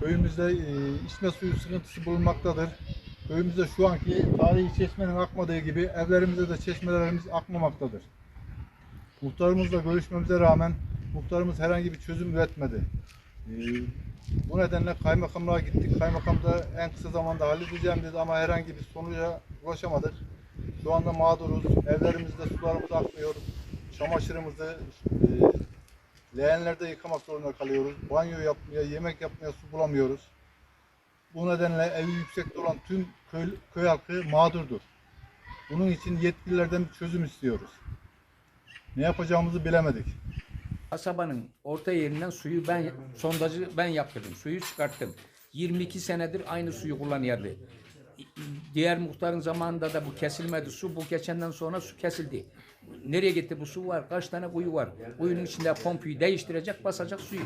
Köyümüzde e, içme suyu sıkıntısı bulunmaktadır. Köyümüzde şu anki tarihi çeşmenin akmadığı gibi evlerimize de çeşmelerimiz akmamaktadır. Muhtarımızla görüşmemize rağmen muhtarımız herhangi bir çözüm üretmedi. E, bu nedenle kaymakamlığa gittik. Kaymakam da en kısa zamanda halledeceğim dedi ama herhangi bir sonuca ulaşamadık. Şu anda mağduruz. Evlerimizde sularımız akmıyor. Çamaşırımızı e, leğenlerde yıkamak zorunda kalıyoruz. Banyo yapmaya, yemek yapmaya su bulamıyoruz. Bu nedenle evi yüksekte olan tüm köy, köy halkı mağdurdur. Bunun için yetkililerden bir çözüm istiyoruz. Ne yapacağımızı bilemedik. Kasabanın orta yerinden suyu ben sondajı ben yaptırdım. Suyu çıkarttım. 22 senedir aynı suyu kullanıyordu. Diğer muhtarın zamanında da bu kesilmedi su. Bu geçenden sonra su kesildi. Nereye gitti bu su var? Kaç tane kuyu var? Kuyunun içinde pompayı değiştirecek, basacak suyu.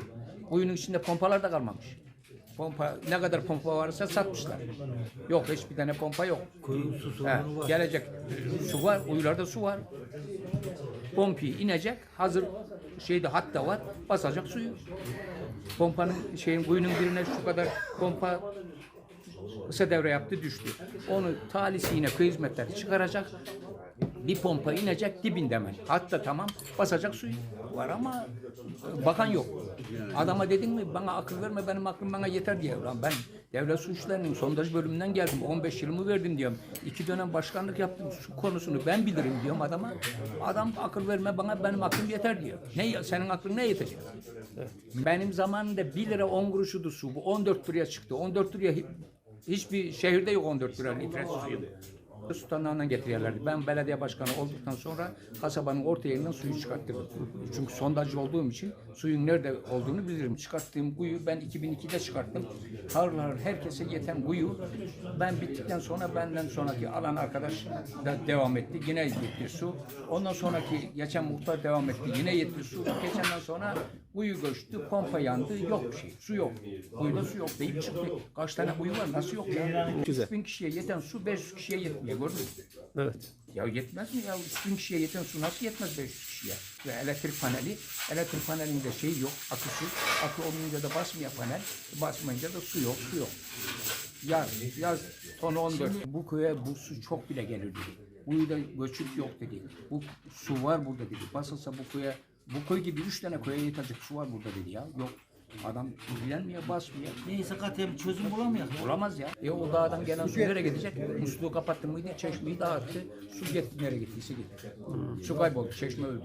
Kuyunun içinde pompalar da kalmamış. Pompa ne kadar pompa varsa satmışlar. Yok hiçbir tane pompa yok. Kuyu su sorunu var. gelecek su var, kuyularda su var. Pompi inecek, hazır şeyde hatta var, basacak suyu. Pompanın şeyin kuyunun birine şu kadar pompa kısa devre yaptı düştü. Onu talisi yine köy hizmetleri çıkaracak. Bir pompa inecek dibinde hemen. Hatta tamam basacak suyu var ama bakan yok. Adama dedin mi bana akıl verme benim aklım bana yeter diye. Lan ben devlet su işlerinin sondaj bölümünden geldim. 15 yılımı verdim diyorum. İki dönem başkanlık yaptım. Su konusunu ben bilirim diyorum adama. Adam akıl verme bana benim aklım yeter diyor. Ne senin aklın ne yetecek? Benim zamanında 1 lira 10 kuruşuydu su. Bu 14 liraya çıktı. 14 liraya hiçbir şehirde yok 14 lira litre suyu. Su tanağından getiriyorlardı. Ben belediye başkanı olduktan sonra kasabanın orta yerinden suyu çıkarttırdım. Çünkü sondajcı olduğum için suyun nerede olduğunu bilirim. Çıkarttığım kuyu ben 2002'de çıkarttım. Harıl harıl herkese yeten kuyu ben bittikten sonra benden sonraki alan arkadaş da devam etti. Yine yetti su. Ondan sonraki geçen muhtar devam etti. Yine yetti su. Geçenden sonra kuyu göçtü, pompa yandı. Yok bir şey. Su yok. Kuyuda su yok deyip çıktı. Kaç tane kuyu var? Nasıl yok ya? Güzel. 3000 kişiye yeten su 500 kişiye yetmiyor. Gördün mü? Evet. Ya yetmez mi ya? 3000 kişiye yeten su nasıl yetmez 500 kişiye? Ve elektrik paneli, elektrik panelinde şey yok, akısı. Akı olmayınca da basmıyor panel, basmayınca da su yok, su yok. Yaz, yaz tonu 14. Bu köye bu su çok bile gelir dedi. Bu da göçük yok dedi. Bu su var burada dedi. Basılsa bu köye, bu köy gibi üç tane köye yetecek su var burada dedi ya. Yok. Adam ilgilenmiyor, basmıyor. Neyse kataya çözüm bulamıyor. Olamaz ya. E o dağdan gelen su nereye gidecek? Musluğu kapattı mıydı? Çeşmeyi dağıttı. Su gitti nereye gittiyse gitti. Su kayboldu. Çeşme öldü.